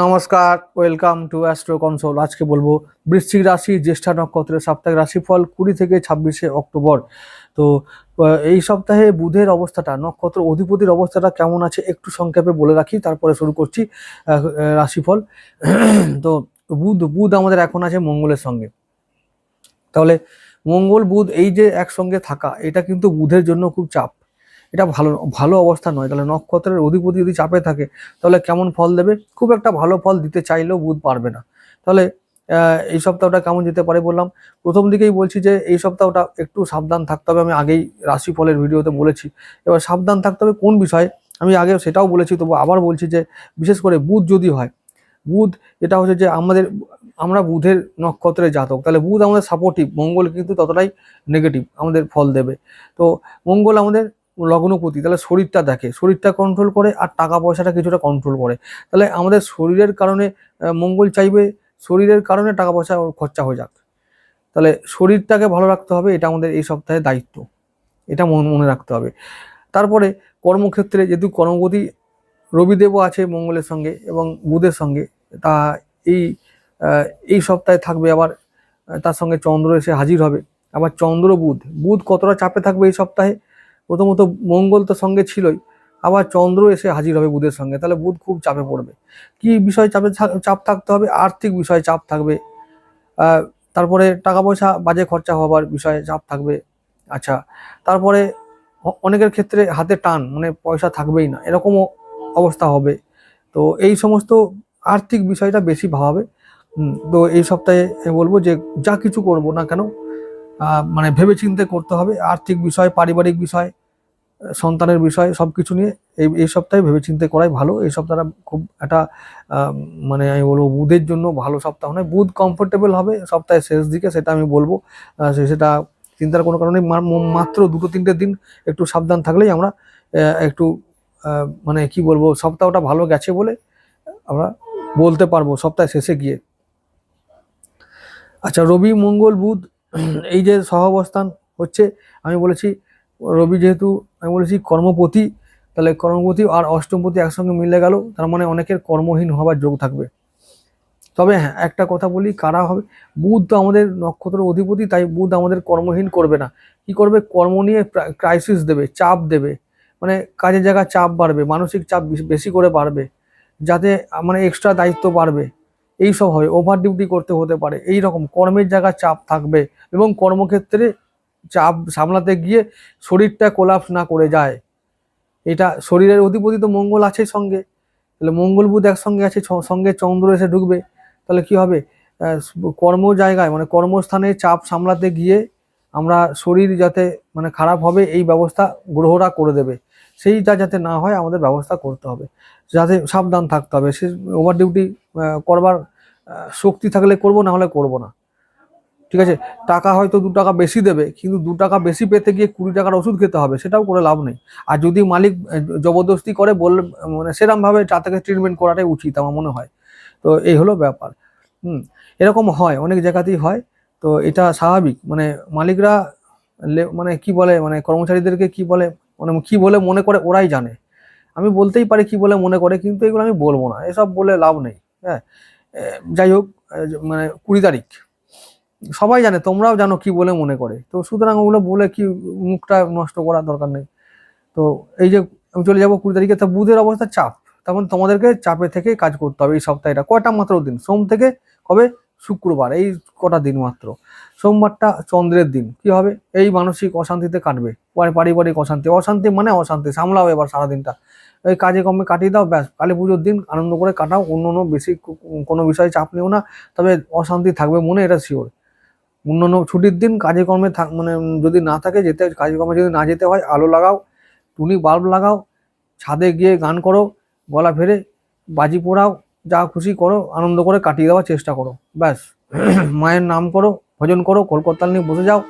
নমস্কার welcome to astro console আজকে বলব, বৃশ্চিক রাশি, জ্যেষ্ঠা নক্ষত্রের সাপ্তাহিক রাশিফল কুড়ি থেকে ছাব্বিশে অক্টোবর। তো এই সপ্তাহে বুধের অবস্থাটা, নক্ষত্র অধিপতির অবস্থাটা কেমন আছে একটু সংক্ষেপে বলে রাখি, তারপরে শুরু করছি রাশিফল। তো, বুধ বুধ আমাদের এখন আছে মঙ্গলের সঙ্গে। তাহলে মঙ্গল, বুধ এই যে একসঙ্গে থাকা, এটা কিন্তু বুধের জন্য খুব চাপ। এটা ভালো ভালো অবস্থা নয়। তাহলে নক্ষত্রের অধিপতি যদি চাপে থাকে, তাহলে কেমন ফল দেবে? খুব একটা ভালো ফল দিতে চাইলেও বুধ পারবে না। তাহলে এই সপ্তাহটা কেমন যেতে পারে বললাম। প্রথম দিকেই বলছি যে, এই সপ্তাহটা একটু সাবধান থাকতে হবে। আমি আগেই রাশিফলের ভিডিওতে বলেছি। এবার সাবধান থাকতে হবে কোন বিষয়ে? আমি আগে সেটাও বলেছি, তবু আবার বলছি যে, বিশেষ করে বুধ যদি হয়, বুধ এটা হচ্ছে যে, আমাদের, আমরা বুধের নক্ষত্রের জাতক। তাহলে বুধ আমাদের সাপোর্টিভ মঙ্গল কিন্তু ততটাই নেগেটিভ আমাদের ফল দেবে। তো মঙ্গল আমাদের লগ্নপতি, তাহলে শরীরটা দেখে, শরীরটা কন্ট্রোল করে আর টাকা পয়সাটা কিছুটা কন্ট্রোল করে। তাহলে আমাদের শরীরের কারণে মঙ্গল চাইবে, শরীরের কারণে টাকা পয়সা খরচা হয়ে যাক। তাহলে শরীরটাকে ভালো রাখতে হবে, এটা আমাদের এই সপ্তাহে দায়িত্ব। এটা মন- রাখতে হবে। তারপরে কর্মক্ষেত্রে যেহেতু কর্মপতি রবিদেবও আছে মঙ্গলের সঙ্গে এবং বুধের সঙ্গে, তা এই এই সপ্তাহে থাকবে আবার তার সঙ্গে চন্দ্র এসে হাজির হবে। আবার চন্দ্র, বুধ বুধ কতটা চাপে থাকবে এই সপ্তাহে? প্রথমত মঙ্গল তো সঙ্গে ছিলই, আবার চন্দ্র এসে হাজির হবে বুধের সঙ্গে, তাহলে বুধ খুব চাপে পড়বে। কি বিষয় চাপে চাপ থাকতে হবে? আর্থিক বিষয়ে চাপ থাকবে। তারপরে টাকা পয়সা বাজে খরচা হবার বিষয়ে চাপ থাকবে। আচ্ছা তারপরে অনেকের ক্ষেত্রে হাতে টান মানে পয়সা থাকবেই না, এরকমও অবস্থা হবে। তো এই সমস্ত আর্থিক বিষয়টা বেশি ভাবাবে। তো এই সপ্তাহে বলব যে যা কিছু করব না কেন মানে ভেবেচিন্তে করতে হবে, আর্থিক বিষয়, পারিবারিক বিষয় সন্তানের বিষয় সব কিছু নিয়ে এই এই সপ্তাহে ভেবে ভেবেচিন্তে করাই ভালো। এই সপ্তাহটা খুব একটা মানে আমি বলব বুধের জন্য ভালো সপ্তাহ নয়। বুধ কমফোর্টেবল হবে সপ্তাহের শেষ দিকে, সেটা আমি বলব। সেটা চিন্তার কোনো কারণে মাত্র দুটো তিনটে দিন একটু সাবধান থাকলেই আমরা একটু মানে কি বলব, সপ্তাহটা ভালো গেছে বলে আমরা বলতে পারব সপ্তাহ শেষে গিয়ে। আচ্ছা রবি, মঙ্গল, বুধ এই যে সহাবস্থান হচ্ছে, আমি বলেছি, রবি যেহেতু, আমি বলেছি কর্মপতি, তাহলে কর্মপতি আর অষ্টমপতি একসঙ্গে মিলে গেল, তার মানে অনেকের কর্মহীন হওয়ার যোগ থাকবে। তবে হ্যাঁ একটা কথা বলি, কারা হবে? বুধ তো আমাদের নক্ষত্র অধিপতি, তাই বুধ আমাদের কর্মহীন করবে না। কি করবে? কর্ম নিয়ে ক্রাইসিস দেবে, চাপ দেবে। মানে কাজের জায়গায় চাপ বাড়বে, মানসিক চাপ বেশি করে বাড়বে। যাতে মানে এক্সট্রা দায়িত্ব বাড়বে। এই সব হবে ওভার ডিউটি করতে হতে পারে। এই রকম কর্মের জায়গায় চাপ থাকবে এবং কর্মক্ষেত্রে চাপ সামলাতে গিয়ে শরীরটা কোলাপস না করে যায়। এটা শরীরের অধিপতি তো মঙ্গল আছে সঙ্গে। তাহলে মঙ্গল বুধ একসঙ্গে আছে সঙ্গে চন্দ্র এসে ঢুকবে। তাহলে কি হবে? কর্ম জায়গায় মানে কর্মস্থানে চাপ সামলাতে গিয়ে আমরা শরীর যাতে মানে খারাপ হবে, এই ব্যবস্থা গ্রহরা করে দেবে। সেইটা যাতে না হয়, আমাদের ব্যবস্থা করতে হবে। যাতে সাবধান থাকতে হবে। সে ওভার ডিউটি করবার শক্তি থাকলে করব, না হলে করব না। ঠিক আছে? টাকা হয়তো দু টাকা বেশি দেবে, কিন্তু দু টাকা বেশি পেতে গিয়ে কুড়ি টাকার ওষুধ খেতে হবে, সেটাও করে লাভ নেই। আর যদি মালিক জবরদস্তি করে, বললে মানে সেরকমভাবে তাকে ট্রিটমেন্ট করাটাই উচিত আমার মনে হয়। তো এই হলো ব্যাপার। হুম, এরকম হয়, অনেক জায়গাতেই হয়। তো এটা স্বাভাবিক। মানে মালিকরা মানে কি বলে মানে কর্মচারীদেরকে কি বলে মানে কি বলে মনে করে ওরাই জানে। আমি বলতেই পারি কি বলে মনে করে, কিন্তু এগুলো আমি বলব না। এসব বলে লাভ নেই। হ্যাঁ যাই হোক মানে কুড়ি তারিখ। সবাই জানে, তোমরাও জানো কি বলে মনে করে। তো সুতরাং ওগুলো বলে কি মুখটা নষ্ট করার দরকার নেই। তো এই যে আমি চলে যাব কুড়ি তারিখে, তা বুধের অবস্থা চাপ। তখন তোমাদেরকে চাপে থেকে কাজ করতে হবে এই সপ্তাহটা কয়টা মাত্র দিন? সোম থেকে কবে? শুক্রবার, এই কটা দিন মাত্র। সোমবারটা চন্দ্রের দিন। কি হবে? এই মানসিক অশান্তিতে কাটবে। পারি- পারিবারিক অশান্তি। অশান্তি মানে অশান্তি। সামলাও এবার সারাদিনটা। এই কাজে কমে কাটিয়ে দাও, ব্যাস। কালী পুজোর দিন আনন্দ করে কাটাও। অন্য অন্য বেশি কোনো বিষয়ে চাপ নিও না। তবে অশান্তি থাকবে মনে, এটা শিওর অন্যান্য ছুটির দিন কাজে কর্মে মানে যদি না থাকে যেতে, কাজে কর্মে যদি না যেতে হয়, আলো লাগাও। টুনি বাল্ব লাগাও। ছাদে গিয়ে গান করো। গলা ফেরে বাজি পোড়াও। যা খুশি করো, আনন্দ করে কাটিয়ে দেওয়ার চেষ্টা করো। ব্যাস। মায়ের নাম করো, ভজন করো কলকাতা নিয়ে বসে যাও।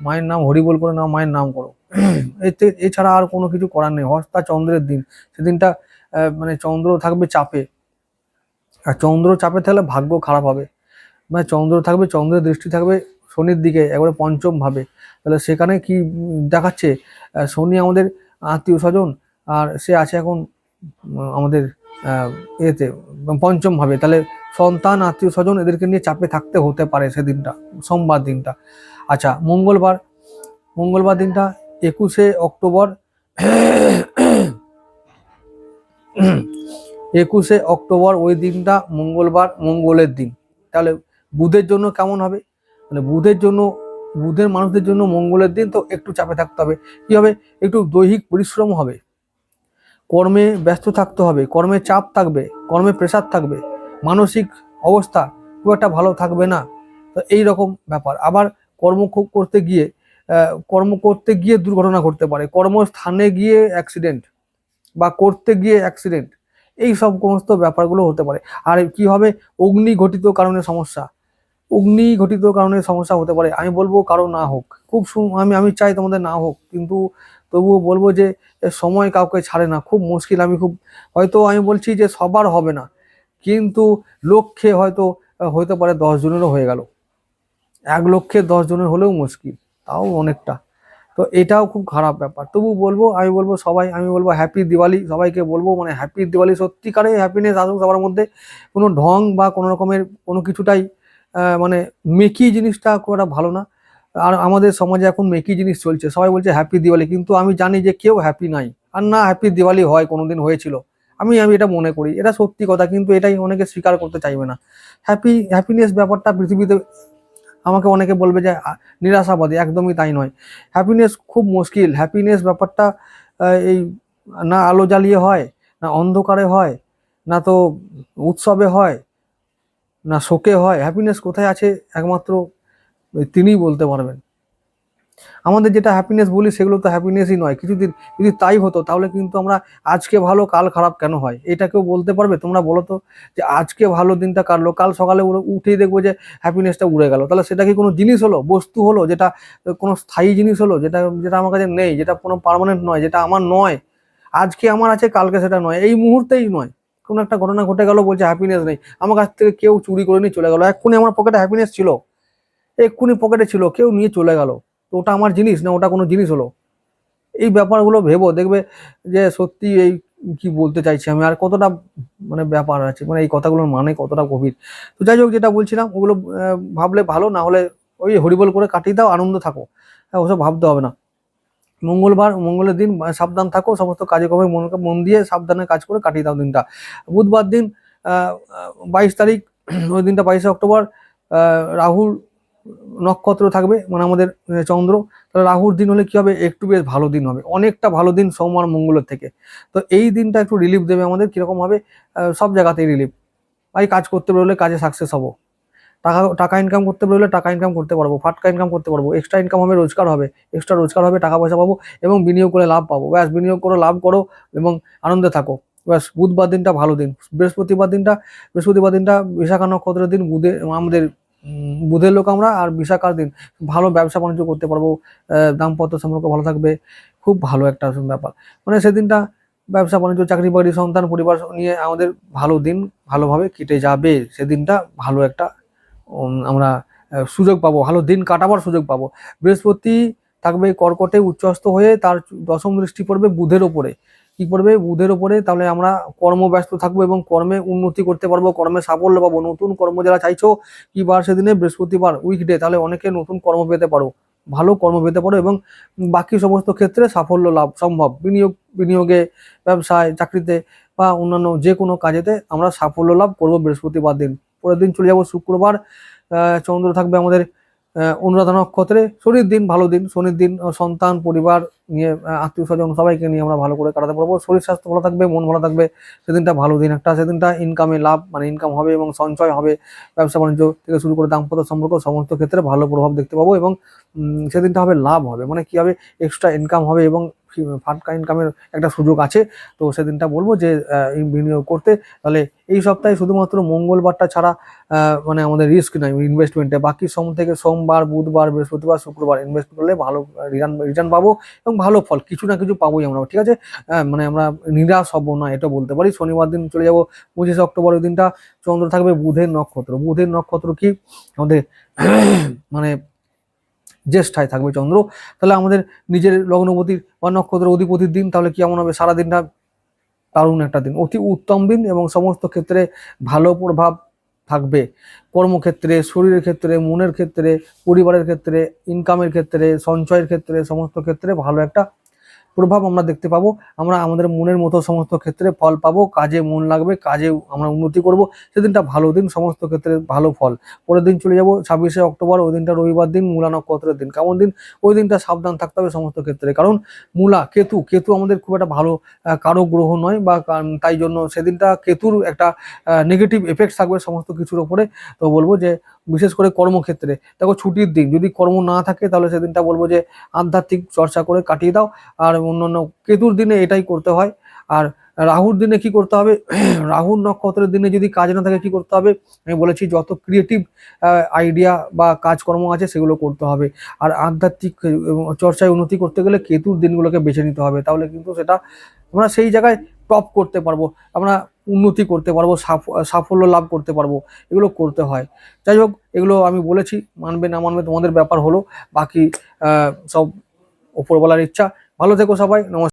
মায়ের নাম হরিবোল করে নাও, মায়ের নাম করো। এতে, এছাড়া আর কোনো কিছু করার নেই। হস্তা চন্দ্রের দিন। সেদিনটা মানে চন্দ্র থাকবে চাপে। আর চন্দ্র চাপে থাকলে ভাগ্য খারাপ হবে। মানে চন্দ্র থাকবে, চন্দ্রের দৃষ্টি থাকবে শনির দিকে, একবারে পঞ্চম ভাবে তাহলে সেখানে কি দেখাচ্ছে? শনি আমাদের আত্মীয় স্বজন, আর সে আছে এখন আমাদের এতে পঞ্চম ভাবে তাহলে সন্তান, আত্মীয় স্বজন এদেরকে নিয়ে চাপে থাকতে হতে পারে সেদিনটা, সোমবার দিনটা। আচ্ছা মঙ্গলবার মঙ্গলবার দিনটা, একুশে অক্টোবর একুশে অক্টোবর ওই দিনটা মঙ্গলবার, মঙ্গলের দিন। তাহলে বুধের জন্য কেমন হবে? মানে বুধের জন্য, বুধের মানুষদের জন্য মঙ্গলের দিন তো একটু চাপে থাকতে হবে। কি হবে? একটু দৈহিক পরিশ্রম হবে। কর্মে ব্যস্ত থাকতে হবে, কর্মে চাপ থাকবে, কর্মে প্রেশার থাকবে, মানসিক অবস্থা খুব একটা ভালো থাকবে না। তো এই রকম ব্যাপার। আবার কর্ম করতে গিয়ে কর্ম করতে গিয়ে দুর্ঘটনা ঘটতে পারে। কর্মস্থানে গিয়ে অ্যাক্সিডেন্ট বা করতে গিয়ে অ্যাক্সিডেন্ট এই সব সমস্ত ব্যাপারগুলো হতে পারে। আর কি হবে? অগ্নি ঘটিত কারণে সমস্যা। অগ্নি ঘটিত কারণে সমস্যা হতে পারে। আমি বলব কারও না হোক। খুব আমি আমি চাই তোমাদের না হোক, কিন্তু তবুও বলব যে সময় কাউকে ছাড়ে না। খুব মুশকিল। আমি খুব হয়তো আমি বলছি যে, সবার হবে না, কিন্তু লক্ষ্যে হয়তো হতে পারে দশ জনেরও হয়ে গেল। এক লক্ষে দশ জনের হলেও মুশকিল, তাও অনেকটা। তো এটাও খুব খারাপ ব্যাপার। তবু বলব, আমি বলব সবাই, আমি বলব হ্যাপি দিওয়ালি সবাইকে বলব মানে হ্যাপি দিওয়ালি সত্যিকারে হ্যাপিনেস আসুক সবার মধ্যে। কোনো ঢং বা কোনো রকমের কোনো কিছুটাই মানে মেকি জিনিসটা খুব একটা ভালো না। আর আমাদের সমাজে এখন মেকি জিনিস চলছে, সবাই বলছে হ্যাপি দিওয়ালি, কিন্তু আমি জানি যে কেউ হ্যাপি নাই। আর না হ্যাপি দিওয়ালি হয়, কোনোদিন হয়েছিল। আমি আমি এটা মনে করি, এটা সত্যি কথা, কিন্তু এটাই অনেকে স্বীকার করতে চাইবে না। হ্যাপি হ্যাপিনেস ব্যাপারটা পৃথিবীতে আমাকে অনেকে বলবে যে নিরাশাবাদী, একদমই তাই নয়। হ্যাপিনেস খুব মুশকিল হ্যাপিনেস ব্যাপারটা এই না আলো জ্বালিয়ে হয়, না অন্ধকারে হয়, না তো উৎসবে হয় না শোকে হয় হ্যাপিনেস কোথায় আছে একমাত্র তিনিই বলতে পারবেন। আমাদের যেটা হ্যাপিনেস বলি সেগুলো তো হ্যাপিনেসই নয়। কিছু দিন যদি তাই হতো, তাহলে কিন্তু আমরা আজকে ভালো, কাল খারাপ কেন হয়? এটা কেউ বলতে পারবে? তোমরা বলো তো যে আজকে ভালো দিনটা কাটলো কাল সকালে উঠেই দেখব যে হ্যাপিনেসটা উড়ে গেল। তাহলে সেটা কি কোনো জিনিস হলো? বস্তু হলো? যেটা, কোনো স্থায়ী জিনিস হলো? যেটা যেটা আমার কাছে নেই? যেটা কোনো পার্মানেন্ট নয়? যেটা আমার নয়? আজকে আমার আছে, কালকে সেটা নয়? এই মুহূর্তেই নয়। কোনো একটা ঘটনা ঘটে গেল বলছে হ্যাপিনেস নেই। আমার কাছ থেকে কেউ চুরি করে নিয়ে চলে গেলো। এক্ষুনি আমার পকেটে হ্যাপিনেস ছিল। এক্ষুনি পকেটে ছিল, কেউ নিয়ে চলে গেল। তো ওটা আমার জিনিস না, ওটা কোনো জিনিস হলো? এই ব্যাপারগুলো ভেবো, দেখবে যে সত্যি এই কি বলতে চাইছি আমি, আর কতটা মানে ব্যাপার আছে মানে এই কথাগুলোর মানে কতটা গভীর। তো যাই হোক, যেটা বলছিলাম, ওগুলো ভাবলে ভালো, না হলে ওই হরিবল করে কাটিয়ে দাও, আনন্দ থাকো। হ্যাঁ ওসব ভাবতে হবে না। মঙ্গলবার, মঙ্গলের দিন সাবধান থাকো, সমস্ত কাজে কর্মে মন মন দিয়ে সাবধানে কাজ করে কাটিয়ে দাও দিনটা। বুধবার দিন বাইশ তারিখ, ওই দিনটা বাইশে অক্টোবর রাহুল নক্ষত্র থাকবে মানে আমাদের চন্দ্র। তাহলে রাহুর দিন হলে কি হবে? একটু বেশ ভালো দিন হবে। অনেকটা ভালো দিন সোমবার, মঙ্গলের থেকে। তো এই দিনটা একটু রিলিফ দেবে আমাদের। কীরকম হবে? সব জায়গাতেই রিলিফ ভাই কাজ করতে বেরোলে কাজে সাকসেস হব। টাকা টাকা ইনকাম করতে বেরোলে টাকা ইনকাম করতে পারব ফাটকা ইনকাম করতে পারব এক্সট্রা ইনকাম হবে রোজগার হবে এক্সট্রা রোজগার হবে টাকা পয়সা পাবো এবং বিনিয়োগ করে লাভ পাবো। ব্যাস বিনিয়োগ করো লাভ করো এবং আনন্দে থাকো। ব্যাস বুধবার দিনটা ভালো দিন। বৃহস্পতিবার দিনটা বৃহস্পতিবার দিনটা বিশাখা নক্ষত্রের দিন বুধে আমাদের বুধের লোক আমরা আর বিশাখার দিন। ভালো ব্যবসা বাণিজ্য করতে পারব আহ, দাম্পত্য সম্পর্ক ভালো থাকবে খুব ভালো একটা ব্যাপার। মানে সেদিনটা ব্যবসা বাণিজ্য চাকরি বাকরি সন্তান পরিবার নিয়ে আমাদের ভালো দিন ভালোভাবে কেটে যাবে। সেদিনটা ভালো একটা আমরা সুযোগ পাবো, ভালো দিন কাটাবার সুযোগ পাবো। বৃহস্পতি থাকবে কর্কটে উচ্চস্ত হয়ে তার দশম দৃষ্টি পড়বে বুধের ওপরে। কি পড়বে? বুধের ওপরে তাহলে আমরা কর্মব্যস্ত থাকব এবং কর্মে উন্নতি করতে পারব, কর্মে সাফল্য পাবো। নতুন কর্ম যারা চাইছো, কি বার সেদিনে বৃহস্পতিবার উইকডে তাহলে অনেকে নতুন কর্ম পেতে পারো, ভালো কর্ম পেতে পারো এবং বাকি সমস্ত ক্ষেত্রে সাফল্য লাভ সম্ভব। বিনিয়োগ, বিনিয়োগে, ব্যবসায়, চাকরিতে বা অন্যান্য যে কোনো কাজেতে আমরা সাফল্য লাভ করব বৃহস্পতিবার দিন। পরের দিন চলে যাব শুক্রবার। চন্দ্র থাকবে আমাদের অনুরাধা নক্ষত্রে। শনির দিন ভালো দিন, শনির দিন সন্তান, পরিবার নিয়ে আত্মীয় স্বজন সবাইকে নিয়ে আমরা ভালো করে কাটাতে পারব। শরীর স্বাস্থ্য ভালো থাকবে, মন ভালো থাকবে, সেদিনটা ভালো দিন একটা। সেদিনটা ইনকামে লাভ মানে ইনকাম হবে এবং সঞ্চয় হবে, ব্যবসা বাণিজ্য থেকে শুরু করে দাম্পত্য সম্পর্ক, সমস্ত ক্ষেত্রে ভালো প্রভাব দেখতে পাবো এবং সেদিনটা হবে লাভ হবে। মানে কি হবে? এক্সট্রা ইনকাম হবে এবং ফি- ফাটকা ইনকামের একটা সুযোগ আছে। তো সেদিনটা বলব যে বিনিয়োগ করতে তাহলে এই সপ্তাহে শুধুমাত্র মঙ্গলবারটা ছাড়া মানে আমাদের রিস্ক নাই ইনভেস্টমেন্টে বাকি সোম থেকে সোমবার, বুধবার, বৃহস্পতিবার, শুক্রবার ইনভেস্ট করলে ভালো রিটার্ন রিটার্ন পাবো এবং ভালো ফল, কিছু না কিছু পাবোই আমরা, ঠিক আছে? মানে আমরা নিরাশ হব না, এটা বলতে পারি। শনিবার দিন চলে যাব, পঁচিশে অক্টোবর ওই দিনটা, চন্দ্র থাকবে বুধের নক্ষত্র। বুধের নক্ষত্র কি? আমাদের মানে জ্যেষ্ঠায় থাকবে চন্দ্র, তাহলে আমাদের নিজের লগ্নপতির বা নক্ষত্র অধিপতির দিন তাহলে কেমন হবে? সারাদিনটা দারুণ একটা দিন। অতি উত্তম দিন এবং সমস্ত ক্ষেত্রে ভালো প্রভাব থাকবে। কর্মক্ষেত্রে, শরীরের ক্ষেত্রে, মনের ক্ষেত্রে, পরিবারের ক্ষেত্রে ইনকামের ক্ষেত্রে, সঞ্চয়ের ক্ষেত্রে, সমস্ত ক্ষেত্রে ভালো একটা প্রভাব আমরা দেখতে পাবো। আমরা আমাদের মনের মতো সমস্ত ক্ষেত্রে ফল পাবো। কাজে মন লাগবে, কাজে আমরা উন্নতি করব। সেদিনটা ভালো দিন, সমস্ত ক্ষেত্রে ভালো ফল। পরের দিন চলে যাব, ছাব্বিশে অক্টোবর, ওই দিনটা রবিবার দিন মূলা নক্ষত্রের দিন? কেমন দিন? ওই দিনটা সাবধান থাকতে হবে সমস্ত ক্ষেত্রে। কারণ মূলা, কেতু কেতু আমাদের খুব একটা ভালো কারও গ্রহ নয় বা তাই জন্য সেদিনটা কেতুর একটা নেগেটিভ এফেক্ট থাকবে সমস্ত কিছুর ওপরে। তো বলব যে বিশেষ করে কর্মক্ষেত্রে। দেখো ছুটির দিন, যদি কর্ম না থাকে তাহলে সেদিনটা বলব যে আধ্যাত্মিক চর্চা করে কাটিয়ে দাও। আর অন্যান্য কেতুর দিনে এটাই করতে হয়। আর রাহুর দিনে কি করতে হবে? রাহুর নক্ষত্রের দিনে যদি কাজ না থাকে কি করতে হবে? আমি বলেছি যত ক্রিয়েটিভ আইডিয়া বা কাজকর্ম আছে সেগুলো করতে হবে। আর আধ্যাত্মিক চর্চায় উন্নতি করতে গেলে কেতুর দিনগুলোকে বেছে নিতে হবে। তাহলে কিন্তু সেটা আমরা সেই জায়গায় টপ করতে পারব। আমরা উন্নতি করতে পারব, সাফ- সাফল্য লাভ করতে পারব, এগুলো করতে হয়। যাই হোক, এগুলো আমি বলেছি, মানবে না মানবে তোমাদের ব্যাপার হলো, বাকি সব সব ওপরওয়ালার ইচ্ছা। ভালো থেকো সবাই, নমস্কার।